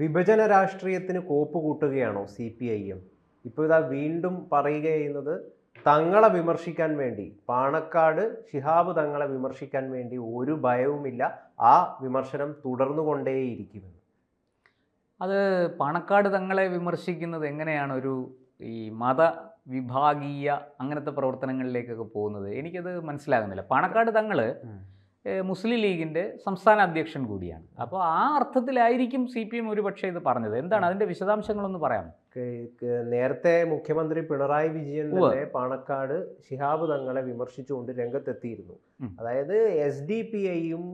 വിഭജന രാഷ്ട്രീയത്തിന് കോപ്പ് കൂട്ടുകയാണോ സി പി ഐ എം? ഇപ്പോൾ ഇതാ വീണ്ടും പറയുക ചെയ്യുന്നത് തങ്ങളെ വിമർശിക്കാൻ വേണ്ടി. പാണക്കാട് ഷിഹാബ് തങ്ങളെ വിമർശിക്കാൻ വേണ്ടി ഒരു ഭയവുമില്ല. ആ വിമർശനം തുടർന്നു തുടർന്നുകൊണ്ടേയിരിക്കുമെന്ന്. അത് പാണക്കാട് തങ്ങളെ വിമർശിക്കുന്നത് എങ്ങനെയാണ് ഒരു ഈ മത വിഭാഗീയ അങ്ങനത്തെ പ്രവർത്തനങ്ങളിലേക്കൊക്കെ പോകുന്നത്? എനിക്കത് മനസ്സിലാകുന്നില്ല. പാണക്കാട് തങ്ങൾ മുസ്ലിം ലീഗിന്റെ സംസ്ഥാന അധ്യക്ഷൻ കൂടിയാണ്. അപ്പോൾ ആ അർത്ഥത്തിലായിരിക്കും സി പി എം ഒരുപക്ഷെ ഇത് പറഞ്ഞത്. എന്താണ് അതിന്റെ വിശദാംശങ്ങളൊന്ന് പറയാം നേരത്തെ മുഖ്യമന്ത്രി പിണറായി വിജയൻ തന്നെ പാണക്കാട് ശിഹാബ് തങ്ങളെ വിമർശിച്ചുകൊണ്ട് രംഗത്തെത്തിയിരുന്നു. അതായത് എസ് ഡി പി ഐയും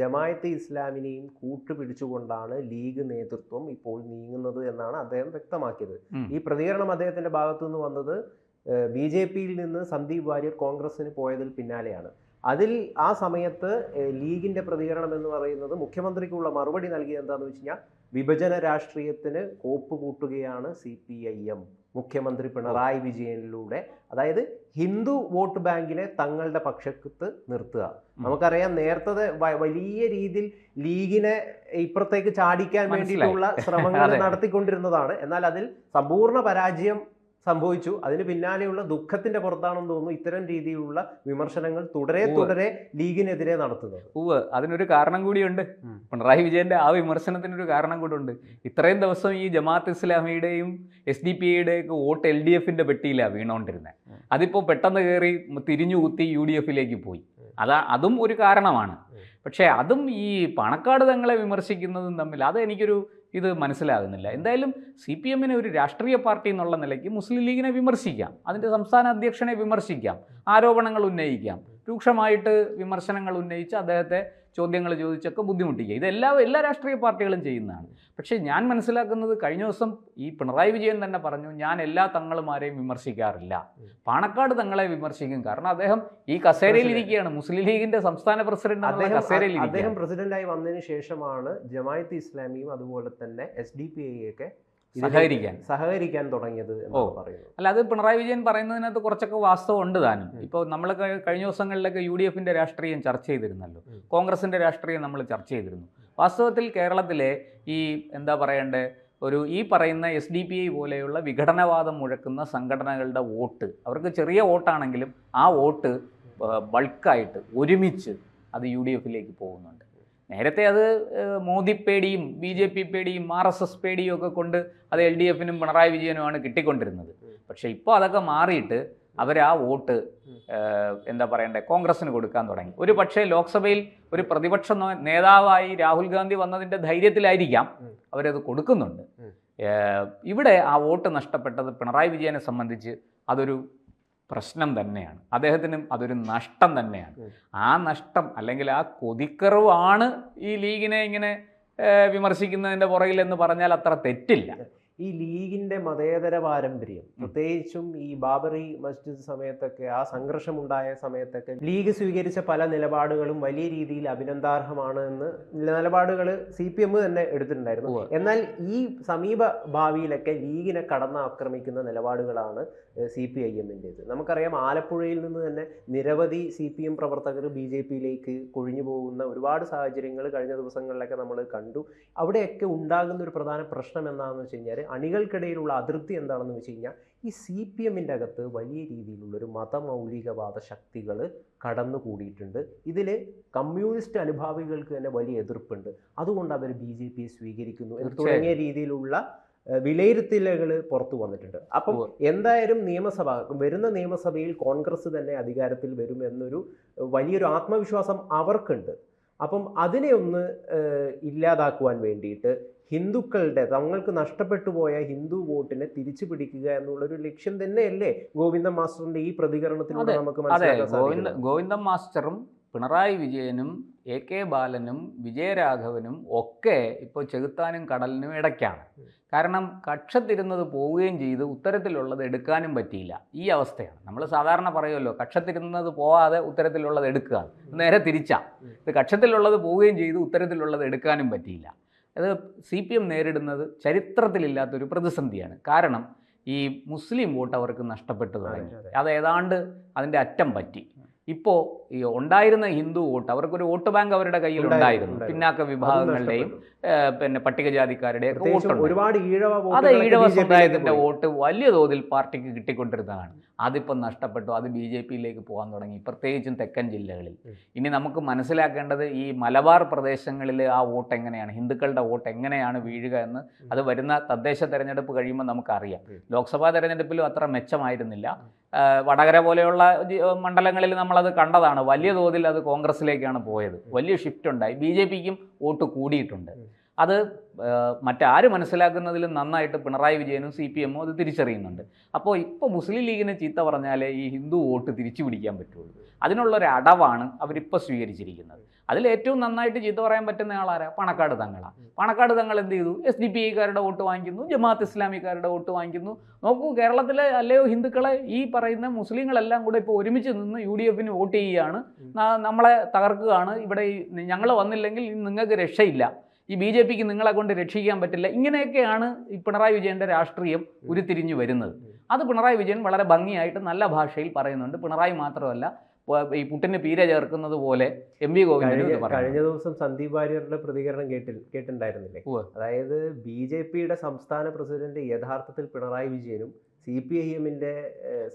ജമായത്തെ ഇസ്ലാമിനെയും കൂട്ടുപിടിച്ചുകൊണ്ടാണ് ലീഗ് നേതൃത്വം ഇപ്പോൾ നീങ്ങുന്നത് എന്നാണ് അദ്ദേഹം വ്യക്തമാക്കിയത്. ഈ പ്രതികരണം അദ്ദേഹത്തിന്റെ ഭാഗത്തു നിന്ന് വന്നത് ബി ജെ പിയിൽ നിന്ന് സന്ദീപ് വാര്യർ കോൺഗ്രസിന് പോയതിൽ പിന്നാലെയാണ്. അതിൽ ആ സമയത്ത് ലീഗിന്റെ ലീഗിന്റെ പ്രതികരണം എന്ന് പറയുന്നത് മുഖ്യമന്ത്രിക്കുള്ള മറുപടി നൽകിയത് എന്താണെന്ന് വെച്ച് കഴിഞ്ഞാൽ വിഭജന രാഷ്ട്രീയത്തിന് കോപ്പ് കൂട്ടുകയാണ് സി പി ഐ എം. മുഖ്യമന്ത്രി പിണറായി വിജയനിലൂടെ. അതായത് ഹിന്ദു വോട്ട് ബാങ്കിനെ തങ്ങളുടെ പക്ഷത്ത് നിർത്തുക. നമുക്കറിയാം നേരത്തെ വലിയ രീതിയിൽ ലീഗിനെ ഇപ്പുറത്തേക്ക് ചാടിക്കാൻ. വേണ്ടിയിട്ടുള്ള ശ്രമങ്ങൾ നടത്തിക്കൊണ്ടിരുന്നതാണ്. എന്നാൽ അതിൽ സമ്പൂർണ പരാജയം സംഭവിച്ചു. അതിന് പിന്നാലെയുള്ള ദുഃഖത്തിന്റെ പുറത്താണെന്ന് തോന്നുന്നു ഇത്തരം രീതിയിലുള്ള വിമർശനങ്ങൾ തുടരെ തുടരെ ലീഗിനെതിരെ നടത്തുന്നത്. ഉവ് അതിനൊരു കാരണം കൂടിയുണ്ട്. പിണറായി വിജയന്റെ ആ വിമർശനത്തിനൊരു കാരണം കൂടെ ഇത്രയും ദിവസം ഈ ജമാഅത്ത് ഇസ്ലാമിയുടെയും എസ് ഡി പി ഐയുടെയൊക്കെ വോട്ട് എൽ ഡി എഫിന്റെ പെട്ടിയിലാണ് വീണോണ്ടിരുന്നത് അതിപ്പോ അതിപ്പോൾ പെട്ടെന്ന് കയറി തിരിഞ്ഞു കുത്തി യു ഡി എഫിലേക്ക് പോയി. അതാ അതും ഒരു കാരണമാണ്. പക്ഷേ അതും ഈ പണക്കാട് തങ്ങളെ വിമർശിക്കുന്നതും തമ്മിൽ അത് എനിക്കൊരു ഇത് മനസ്സിലാകുന്നില്ല. എന്തായാലും സി പി എമ്മിനെ ഒരു രാഷ്ട്രീയ പാർട്ടി എന്നുള്ള നിലയ്ക്ക് മുസ്ലിം ലീഗിനെ വിമർശിക്കാം. അതിന്റെ സംസ്ഥാന അധ്യക്ഷനെ വിമർശിക്കാം. ആരോപണങ്ങൾ ഉന്നയിക്കാം. രൂക്ഷമായിട്ട് വിമർശനങ്ങൾ ഉന്നയിച്ച് അദ്ദേഹത്തെ ചോദ്യങ്ങൾ ചോദിച്ചൊക്കെ ബുദ്ധിമുട്ടിക്കുക. ഇതെല്ലാം എല്ലാ രാഷ്ട്രീയ പാർട്ടികളും ചെയ്യുന്നതാണ്. പക്ഷേ ഞാൻ മനസ്സിലാക്കുന്നത് കഴിഞ്ഞ ദിവസം ഈ പിണറായി വിജയൻ തന്നെ പറഞ്ഞു ഞാൻ എല്ലാ തങ്ങളുമാരെയും വിമർശിക്കാറില്ല. പാണക്കാട് തങ്ങളെ വിമർശിക്കും. കാരണം അദ്ദേഹം ഈ കസേരയിൽ ഇരിക്കുകയാണ്. മുസ്ലിം ലീഗിന്റെ സംസ്ഥാന പ്രസിഡന്റ് അദ്ദേഹം കസേരയിൽ അദ്ദേഹം ഇരിക്കുകയാണ്. പ്രസിഡന്റായി വന്നതിന് ശേഷമാണ് ജമായത്ത് ഇസ്ലാമിയും അതുപോലെ തന്നെ എസ് ഡി പി ഐ ഒക്കെ ഇതിലേക്ക് സഹകരിക്കാൻ. സഹകരിക്കാൻ. തുടങ്ങിയത് ഓ. അല്ല അത് പിണറായി വിജയൻ പറയുന്നതിനകത്ത് കുറച്ചൊക്കെ വാസ്തവം ഉണ്ട് താനും. ഇപ്പോൾ നമ്മൾ കഴിഞ്ഞ ദിവസങ്ങളിലൊക്കെ യു ഡി എഫിന്റെ രാഷ്ട്രീയം ചർച്ച ചെയ്തിരുന്നല്ലോ. കോൺഗ്രസിന്റെ കോൺഗ്രസിന്റെ രാഷ്ട്രീയം നമ്മൾ ചർച്ച ചെയ്തിരുന്നു. വാസ്തവത്തിൽ കേരളത്തിലെ ഈ എന്താ പറയണ്ടേ ഒരു ഈ പറയുന്ന എസ് ഡി പി ഐ പോലെയുള്ള വിഘടനവാദം മുഴക്കുന്ന സംഘടനകളുടെ വോട്ട് അവർക്ക് ചെറിയ വോട്ടാണെങ്കിലും ആ വോട്ട് ബൾക്കായിട്ട് ഒരുമിച്ച് അത് യു ഡി എഫിലേക്ക് പോകുന്നുണ്ട്. നേരത്തെ അത് മോദി പേടിയും ബി ജെ പി പേടിയും ആർ എസ് എസ് പേടിയും ഒക്കെ കൊണ്ട് അത് എൽ ഡി എഫിനും പിണറായി വിജയനുമാണ് കിട്ടിക്കൊണ്ടിരുന്നത്. പക്ഷെ ഇപ്പോൾ അതൊക്കെ മാറിയിട്ട് അവർ ആ വോട്ട് എന്താ പറയണ്ടേ കോൺഗ്രസ്സിന് കൊടുക്കാൻ തുടങ്ങി. ഒരു പക്ഷേ ലോക്സഭയിൽ ഒരു പ്രതിപക്ഷ നേതാവായി രാഹുൽ ഗാന്ധി വന്നതിന്റെ ധൈര്യത്തിലായിരിക്കാം. അവരത് കൊടുക്കുന്നുണ്ട്. ഇവിടെ ആ വോട്ട് നഷ്ടപ്പെട്ടത് പിണറായി വിജയനെ സംബന്ധിച്ച് അതൊരു പ്രശ്നം തന്നെയാണ്. അദ്ദേഹത്തിനും അതൊരു നഷ്ടം തന്നെയാണ്. ആ നഷ്ടം അല്ലെങ്കിൽ ആ കൊതിക്കറിവാണ് ഈ ലീഗിനെ ഇങ്ങനെ വിമർശിക്കുന്നതിന്റെ പുറകിൽ എന്ന് പറഞ്ഞാൽ അത്ര തെറ്റില്ല. ഈ ലീഗിന്റെ മതേതര പാരമ്പര്യം പ്രത്യേകിച്ചും ഈ ബാബറി മസ്ജിദ് സമയത്തൊക്കെ ആ സംഘർഷമുണ്ടായ സമയത്തൊക്കെ ലീഗ് സ്വീകരിച്ച പല നിലപാടുകളും വലിയ രീതിയിൽ അഭിനന്ദാർഹമാണ് എന്ന് നിലപാടുകൾ സി പി എം തന്നെ എടുത്തിട്ടുണ്ടായിരുന്നു. എന്നാൽ ഈ സമീപ ഭാവിയിലൊക്കെ ലീഗിനെ കടന്ന് ആക്രമിക്കുന്ന നിലപാടുകളാണ് സി പി ഐ എമ്മിന്റെത് നമുക്കറിയാം ആലപ്പുഴയിൽ നിന്ന് തന്നെ നിരവധി സി പി എം പ്രവർത്തകർ ബി ജെ പിയിലേക്ക് കൊഴിഞ്ഞു പോകുന്ന ഒരുപാട് സാഹചര്യങ്ങൾ കഴിഞ്ഞ ദിവസങ്ങളിലൊക്കെ നമ്മൾ കണ്ടു. അവിടെയൊക്കെ ഉണ്ടാകുന്ന ഒരു പ്രധാന പ്രശ്നം എന്താണെന്ന് വെച്ച് കഴിഞ്ഞാൽ അണികൾക്കിടയിലുള്ള അതിർത്തി എന്താണെന്ന് വെച്ച് കഴിഞ്ഞാൽ ഈ സി പി എമ്മിന്റെ അകത്ത് വലിയ രീതിയിലുള്ളൊരു മതമൗലികവാദ ശക്തികൾ കടന്നു കൂടിയിട്ടുണ്ട് ഇതിൽ കമ്മ്യൂണിസ്റ്റ് അനുഭാവികൾക്ക് തന്നെ വലിയ എതിർപ്പുണ്ട് അതുകൊണ്ട് അവർ ബി ജെ പി സ്വീകരിക്കുന്നു എന്ന്. തുടങ്ങിയ രീതിയിലുള്ള വിലയിരുത്തലുകൾ പുറത്തു വന്നിട്ടുണ്ട് അപ്പം. എന്തായാലും നിയമസഭ വരുന്ന നിയമസഭയിൽ കോൺഗ്രസ് തന്നെ അധികാരത്തിൽ വരും എന്നൊരു വലിയൊരു ആത്മവിശ്വാസം അവർക്കുണ്ട് അപ്പം അതിനെ ഒന്ന് ഇല്ലാതാക്കുവാൻ വേണ്ടിയിട്ട് ഹിന്ദുക്കളുടെ തങ്ങൾക്ക് നഷ്ടപ്പെട്ടു പോയ ഹിന്ദു വോട്ടിനെ തിരിച്ചു പിടിക്കുക എന്നുള്ളൊരു ലക്ഷ്യം തന്നെയല്ലേ ഗോവിന്ദ മാസ്റ്ററിന്റെ ഈ പ്രതികരണത്തിലൂടെ നമുക്ക് ഗോവിന്ദ മനസ്സിലാക്കാൻ ഗോവിന്ദ മാസ്റ്ററും പിണറായി വിജയനും എ കെ ബാലനും വിജയരാഘവനും ഒക്കെ ഇപ്പോൾ ചെകുത്താനും കടലിനും ഇടയ്ക്കാണ്. കാരണം കക്ഷത്തിരുന്നത് പോവുകയും ചെയ്ത് ഉത്തരത്തിലുള്ളത് എടുക്കാനും പറ്റിയില്ല. ഈ അവസ്ഥയാണ്. നമ്മൾ സാധാരണ പറയുമല്ലോ കക്ഷത്തിരുന്നത് പോവാതെ ഉത്തരത്തിലുള്ളത് എടുക്കുക നേരെ തിരിച്ചാണ്. ഇത് കക്ഷത്തിലുള്ളത് പോവുകയും ചെയ്ത് ഉത്തരത്തിലുള്ളത് എടുക്കാനും പറ്റിയില്ല. അത് സി പി എം നേരിടുന്നത് ചരിത്രത്തിലില്ലാത്തൊരു പ്രതിസന്ധിയാണ്. കാരണം ഈ മുസ്ലിം വോട്ട് അവർക്ക് നഷ്ടപ്പെട്ടു തുടങ്ങി. അത് ഏതാണ്ട് അതിന്റെ അറ്റം പറ്റി. ഇപ്പോൾ ഈ ഉണ്ടായിരുന്ന ഹിന്ദു വോട്ട് അവർക്കൊരു വോട്ട് ബാങ്ക് അവരുടെ കയ്യിൽ ഉണ്ടായിരുന്നു. പിന്നാക്ക വിഭാഗങ്ങളുടെയും പിന്നെ പട്ടികജാതിക്കാരുടെയും വോട്ടുണ്ട്. ഒരുപാട് ഈഴവ അത് ഈഴവ സമുദായത്തിന്റെ വോട്ട് വലിയ തോതിൽ പാർട്ടിക്ക് കിട്ടിക്കൊണ്ടിരുന്നതാണ്. അതിപ്പം നഷ്ടപ്പെട്ടു. അത് ബി ജെ പിയിലേക്ക് പോകാൻ തുടങ്ങി. പ്രത്യേകിച്ചും തെക്കൻ ജില്ലകളിൽ. ഇനി നമുക്ക് മനസ്സിലാക്കേണ്ടത് ഈ മലബാർ പ്രദേശങ്ങളിൽ ആ വോട്ട് എങ്ങനെയാണ്? ഹിന്ദുക്കളുടെ വോട്ട് എങ്ങനെയാണ് വീഴുക എന്ന് അത് വരുന്ന തദ്ദേശ തെരഞ്ഞെടുപ്പ് കഴിയുമ്പോൾ നമുക്കറിയാം. ലോക്സഭാ തെരഞ്ഞെടുപ്പിലും അത്ര മെച്ചമായിരുന്നില്ല. വടകര പോലെയുള്ള മണ്ഡലങ്ങളിൽ മണ്ഡലങ്ങളിൽ നമ്മളത് കണ്ടതാണ്. വലിയ തോതിൽ അത് കോൺഗ്രസിലേക്കാണ് പോയത്. വലിയ ഷിഫ്റ്റ് ഉണ്ടായി. ബി ജെ പിക്കും വോട്ട് കൂടിയിട്ടുണ്ട്. അത് മറ്റാരും മനസ്സിലാക്കുന്നതിലും നന്നായിട്ട് പിണറായി വിജയനും സി പി എമ്മും അത് തിരിച്ചറിയുന്നുണ്ട്. അപ്പോൾ ഇപ്പോൾ മുസ്ലിം ലീഗിനെ ചീത്ത പറഞ്ഞാലേ ഈ ഹിന്ദു വോട്ട് തിരിച്ചു പിടിക്കാൻ പറ്റുള്ളൂ. അതിനുള്ളൊരു അടവാണ് അവരിപ്പോൾ സ്വീകരിച്ചിരിക്കുന്നത്. അതിൽ ഏറ്റവും നന്നായിട്ട് ചീത്ത പറയാൻ പറ്റുന്ന ആളാരാ? പണക്കാട് തങ്ങളാണ് പണക്കാട് തങ്ങൾ എന്ത് ചെയ്തു? എസ് ഡി പി ഐക്കാരുടെ വോട്ട് വാങ്ങിക്കുന്നു ജമാഅത്ത് ഇസ്ലാമിക്കാരുടെ വോട്ട് വാങ്ങിക്കുന്നു. നോക്കൂ കേരളത്തിലെ അല്ലയോ ഹിന്ദുക്കളെ ഈ പറയുന്ന മുസ്ലിങ്ങളെല്ലാം കൂടെ ഇപ്പോൾ ഒരുമിച്ച് നിന്ന് യു ഡി എഫിന് വോട്ട് ചെയ്യുകയാണ് നമ്മളെ തകർക്കുകയാണ്. ഇവിടെ ഞങ്ങൾ വന്നില്ലെങ്കിൽ നിങ്ങൾക്ക് രക്ഷയില്ല. ഈ ബി ജെ പിക്ക് നിങ്ങളെ കൊണ്ട് രക്ഷിക്കാൻ പറ്റില്ല. ഇങ്ങനെയൊക്കെയാണ് ഈ പിണറായി വിജയന്റെ രാഷ്ട്രീയം ഉരുത്തിരിഞ്ഞു വരുന്നത്. അത് പിണറായി വിജയൻ വളരെ ഭംഗിയായിട്ട് നല്ല ഭാഷയിൽ പറയുന്നുണ്ട്. പിണറായി മാത്രമല്ല ഈ പുട്ടിന് പീര ചേർക്കുന്നത് പോലെ എം വി ഗോവിന്ദനും കഴിഞ്ഞ ദിവസം സന്ദീപ് വാര്യരുടെ പ്രതികരണം കേട്ടി കേട്ടിട്ടുണ്ടായിരുന്നില്ലേ. അതായത് ബി ജെ പിയുടെ സംസ്ഥാന പ്രസിഡന്റ് യഥാർത്ഥത്തിൽ പിണറായി വിജയനും സി പി ഐ എമ്മിന്റെ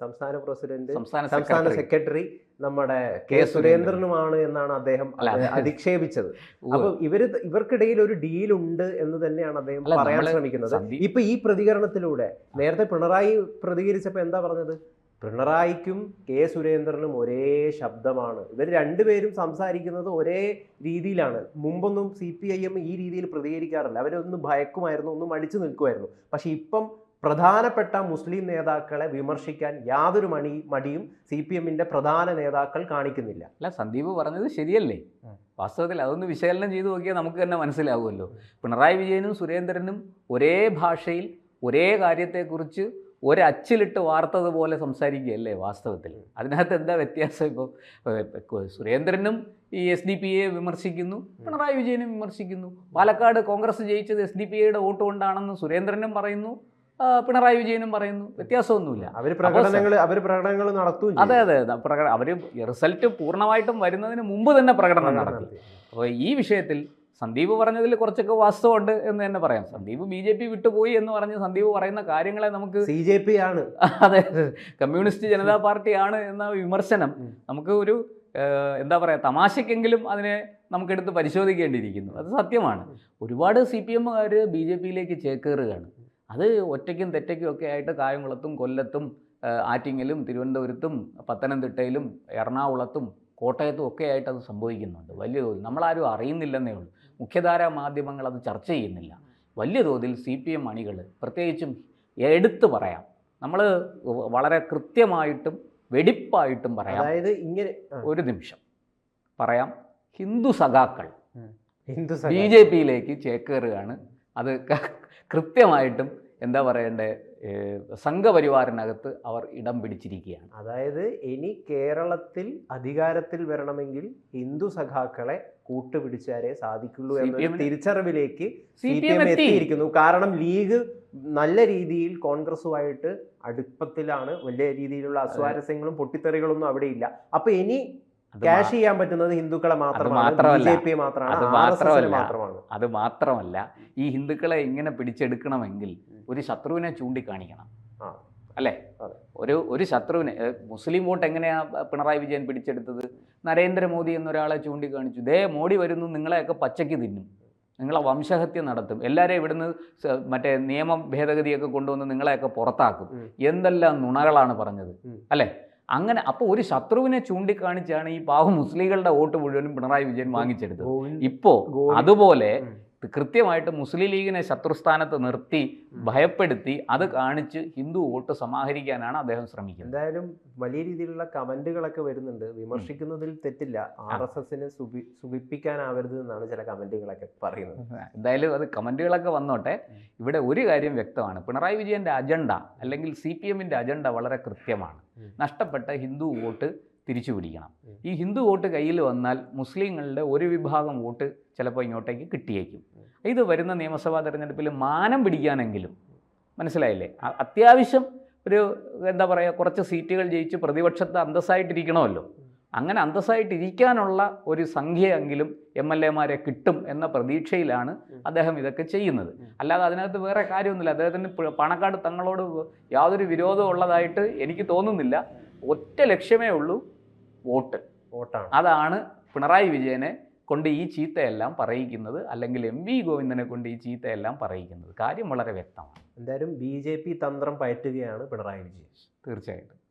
സംസ്ഥാന പ്രസിഡന്റ് സംസ്ഥാന സെക്രട്ടറി നമ്മുടെ കെ സുരേന്ദ്രനുമാണ് എന്നാണ് അദ്ദേഹം അധിക്ഷേപിച്ചത്. അപ്പൊ ഇവർ ഇവർക്കിടയിൽ ഒരു ഡീൽ ഉണ്ട് എന്ന് തന്നെയാണ് അദ്ദേഹം പറയാൻ ശ്രമിക്കുന്നത്. ഇപ്പൊ ഈ പ്രതികരണത്തിലൂടെ നേരത്തെ പിണറായി പ്രതികരിച്ചപ്പോ എന്താ പറഞ്ഞത്? പിണറായിക്കും കെ സുരേന്ദ്രനും ഒരേ ശബ്ദമാണ്. ഇവർ രണ്ടുപേരും സംസാരിക്കുന്നത് ഒരേ രീതിയിലാണ്. മുമ്പൊന്നും സി പി ഐ എം ഈ രീതിയിൽ പ്രതികരിക്കാറില്ല. അവരൊന്നും ഭയക്കുമായിരുന്നു ഒന്നും അടിച്ചു നിൽക്കുമായിരുന്നു. പക്ഷെ ഇപ്പം പ്രധാനപ്പെട്ട മുസ്ലിം നേതാക്കളെ വിമർശിക്കാൻ യാതൊരു മണി മടിയും സി പി എമ്മിന്റെ പ്രധാന നേതാക്കൾ കാണിക്കുന്നില്ല. അല്ല സന്ദീപ് പറഞ്ഞത് ശരിയല്ലേ? വാസ്തവത്തിൽ അതൊന്ന് വിശകലനം ചെയ്തു നോക്കിയാൽ നമുക്ക് തന്നെ മനസ്സിലാവുമല്ലോ. പിണറായി വിജയനും സുരേന്ദ്രനും ഒരേ ഭാഷയിൽ ഒരേ കാര്യത്തെക്കുറിച്ച് ഒരച്ചിലിട്ട് വാർത്തത് പോലെ സംസാരിക്കുകയല്ലേ വാസ്തവത്തിൽ? അതിനകത്ത് എന്താ വ്യത്യാസം ഇപ്പോൾ സുരേന്ദ്രനും ഈ എസ് ഡി പി എ വിമർശിക്കുന്നു പിണറായി വിജയനും വിമർശിക്കുന്നു. പാലക്കാട് കോൺഗ്രസ് ജയിച്ചത് എസ് ഡി പി എയുടെ വോട്ട് കൊണ്ടാണെന്ന് സുരേന്ദ്രനും പറയുന്നു. പിണറായി വിജയനും പറയുന്നു. വ്യത്യാസമൊന്നുമില്ല. അവർ പ്രകടനങ്ങൾ അവർ പ്രകടനങ്ങൾ നടത്തും അതെ അതെ. പ്രകടനം അവർ റിസൾട്ട് പൂർണമായിട്ടും വരുന്നതിന് മുമ്പ് തന്നെ പ്രകടനം നടത്തി. അപ്പോൾ ഈ വിഷയത്തിൽ സന്ദീപ് പറഞ്ഞതിൽ കുറച്ചൊക്കെ വാസ്തവമുണ്ട് എന്ന് തന്നെ പറയാം. സന്ദീപ് ബി ജെ പി വിട്ടുപോയി എന്ന് പറഞ്ഞ് സന്ദീപ് പറയുന്ന കാര്യങ്ങളെ നമുക്ക് സി ജെ പി ആണ്. അതെ. കമ്മ്യൂണിസ്റ്റ് ജനതാ പാർട്ടി ആണ് എന്ന വിമർശനം നമുക്ക് ഒരു എന്താ പറയുക തമാശക്കെങ്കിലും അതിനെ നമുക്കെടുത്ത് പരിശോധിക്കേണ്ടിയിരിക്കുന്നു. അത് സത്യമാണ്. ഒരുപാട് സി പി എമ്മുകാർ ബി ജെ പിയിലേക്ക് ചേക്കേറുകയാണ്. അത് ഒറ്റയ്ക്കും തെറ്റയ്ക്കും ഒക്കെ ആയിട്ട് കായംകുളത്തും കൊല്ലത്തും ആറ്റിങ്ങലും തിരുവനന്തപുരത്തും പത്തനംതിട്ടയിലും എറണാകുളത്തും കോട്ടയത്തും ഒക്കെ ആയിട്ട് അത് സംഭവിക്കുന്നുണ്ട്. വലിയ തോതിൽ. നമ്മളാരും അറിയുന്നില്ലെന്നേ ഉള്ളൂ. മുഖ്യധാരാ മാധ്യമങ്ങൾ അത് ചർച്ച ചെയ്യുന്നില്ല. വലിയ തോതിൽ സി പി എം അണികൾ പ്രത്യേകിച്ചും എടുത്തു പറയാം. നമ്മൾ വളരെ കൃത്യമായിട്ടും വെടിപ്പായിട്ടും പറയാം. അതായത് ഇങ്ങനെ ഒരു നിമിഷം. പറയാം ഹിന്ദു സഖാക്കൾ ഹിന്ദു ബി ജെ പിയിലേക്ക് ചേക്കേറുകയാണ്. അത് കൃത്യമായിട്ടും എന്താ പറയണ്ടേ ഏഹ്, സംഘപരിവാറിനകത്ത് അവർ ഇടം പിടിച്ചിരിക്കുകയാണ്. അതായത് ഇനി കേരളത്തിൽ അധികാരത്തിൽ വരണമെങ്കിൽ ഹിന്ദു സഖാക്കളെ കൂട്ടുപിടിച്ചാരേ സാധിക്കുള്ളൂ എന്ന തിരിച്ചറിവിലേക്ക് സി പി എം എത്തിയിരിക്കുന്നു. കാരണം ലീഗ് നല്ല രീതിയിൽ കോൺഗ്രസുമായിട്ട് അടുപ്പത്തിലാണ് വലിയ രീതിയിലുള്ള അസ്വാരസ്യങ്ങളും പൊട്ടിത്തെറികളൊന്നും അവിടെ ഇല്ല. അപ്പൊ ഇനി ക്യാഷ് ചെയ്യാൻ പറ്റുന്നത് ഹിന്ദുക്കളെ മാത്രമാണ് അത് മാത്രമല്ല. ഈ ഹിന്ദുക്കളെ ഇങ്ങനെ പിടിച്ചെടുക്കണമെങ്കിൽ ഒരു ശത്രുവിനെ ചൂണ്ടിക്കാണിക്കണം. അല്ലേ? ഒരു ഒരു ശത്രുവിനെ മുസ്ലിം വോട്ട് എങ്ങനെയാ പിണറായി വിജയൻ പിടിച്ചെടുത്തത്? നരേന്ദ്രമോദി എന്നൊരാളെ ചൂണ്ടിക്കാണിച്ചു. ദേ മോഡി വരുന്നു നിങ്ങളെയൊക്കെ പച്ചയ്ക്ക് തിന്നും. നിങ്ങളെ വംശഹത്യ നടത്തും. എല്ലാവരെയും ഇവിടുന്ന് മറ്റേ നിയമ ഭേദഗതിയൊക്കെ കൊണ്ടുവന്ന് നിങ്ങളെയൊക്കെ പുറത്താക്കും. എന്തെല്ലാം നുണകളാണ് പറഞ്ഞത്. അല്ലേ? അങ്ങനെ അപ്പോൾ ഒരു ശത്രുവിനെ ചൂണ്ടിക്കാണിച്ചാണ് ഈ പാവം മുസ്ലിങ്ങളുടെ വോട്ട് മുഴുവനും പിണറായി വിജയൻ വാങ്ങിച്ചെടുത്തത് ഇപ്പോൾ ഇപ്പോ അതുപോലെ. കൃത്യമായിട്ട് മുസ്ലിം ലീഗിനെ ശത്രുസ്ഥാനത്ത് നിർത്തി ഭയപ്പെടുത്തി അത് കാണിച്ച് ഹിന്ദു വോട്ട് സമാഹരിക്കാനാണ് അദ്ദേഹം ശ്രമിക്കുന്നത്. എന്തായാലും വലിയ രീതിയിലുള്ള കമന്റുകളൊക്കെ വരുന്നുണ്ട്. വിമർശിക്കുന്നതിൽ തെറ്റില്ല. ആർ എസ് എസിനെ സുഖിപ്പിക്കാനാവരുത് എന്നാണ് ചില കമന്റുകളൊക്കെ പറയുന്നത്. എന്തായാലും അത് കമന്റുകളൊക്കെ വന്നോട്ടെ. ഇവിടെ ഒരു കാര്യം വ്യക്തമാണ്. പിണറായി വിജയന്റെ അജണ്ട അല്ലെങ്കിൽ സി പി എമ്മിന്റെ അജണ്ട വളരെ കൃത്യമാണ്. നഷ്ടപ്പെട്ട ഹിന്ദു വോട്ട് തിരിച്ചു പിടിക്കണം. ഈ ഹിന്ദു വോട്ട് കയ്യിൽ വന്നാൽ മുസ്ലിങ്ങളുടെ ഒരു വിഭാഗം വോട്ട് ചിലപ്പോൾ ഇങ്ങോട്ടേക്ക് കിട്ടിയേക്കും. ഇത് വരുന്ന നിയമസഭാ തെരഞ്ഞെടുപ്പിൽ മാനം പിടിക്കാനെങ്കിലും മനസ്സിലായില്ലേ? അത്യാവശ്യം ഒരു എന്താ പറയുക കുറച്ച് സീറ്റുകൾ ജയിച്ച് പ്രതിപക്ഷത്ത് അന്തസ്സായിട്ടിരിക്കണമല്ലോ. അങ്ങനെ അന്തസ്സായിട്ടിരിക്കാനുള്ള ഒരു സംഖ്യയെങ്കിലും എം എൽ എമാരെ കിട്ടും എന്ന പ്രതീക്ഷയിലാണ് അദ്ദേഹം ഇതൊക്കെ ചെയ്യുന്നത്. അല്ലാതെ അതിനകത്ത് വേറെ കാര്യമൊന്നുമില്ല. അദ്ദേഹത്തിന് പണക്കാട് തങ്ങളോട് യാതൊരു വിരോധമുള്ളതായിട്ട് എനിക്ക് തോന്നുന്നില്ല. ഒറ്റ ലക്ഷ്യമേ ഉള്ളൂ വോട്ട്. വോട്ടാണ്. അതാണ് പിണറായി വിജയനെ കൊണ്ട് ഈ ചീത്തയെല്ലാം പറയിക്കുന്നത് അല്ലെങ്കിൽ എം വി ഗോവിന്ദനെ കൊണ്ട് ഈ ചീത്തയെല്ലാം പറയിക്കുന്നത്. കാര്യം വളരെ വ്യക്തമാണ്. എന്തായാലും ബി ജെ പി തന്ത്രം പയറ്റുകയാണ് പിണറായി വിജയൻ. തീർച്ചയായിട്ടും.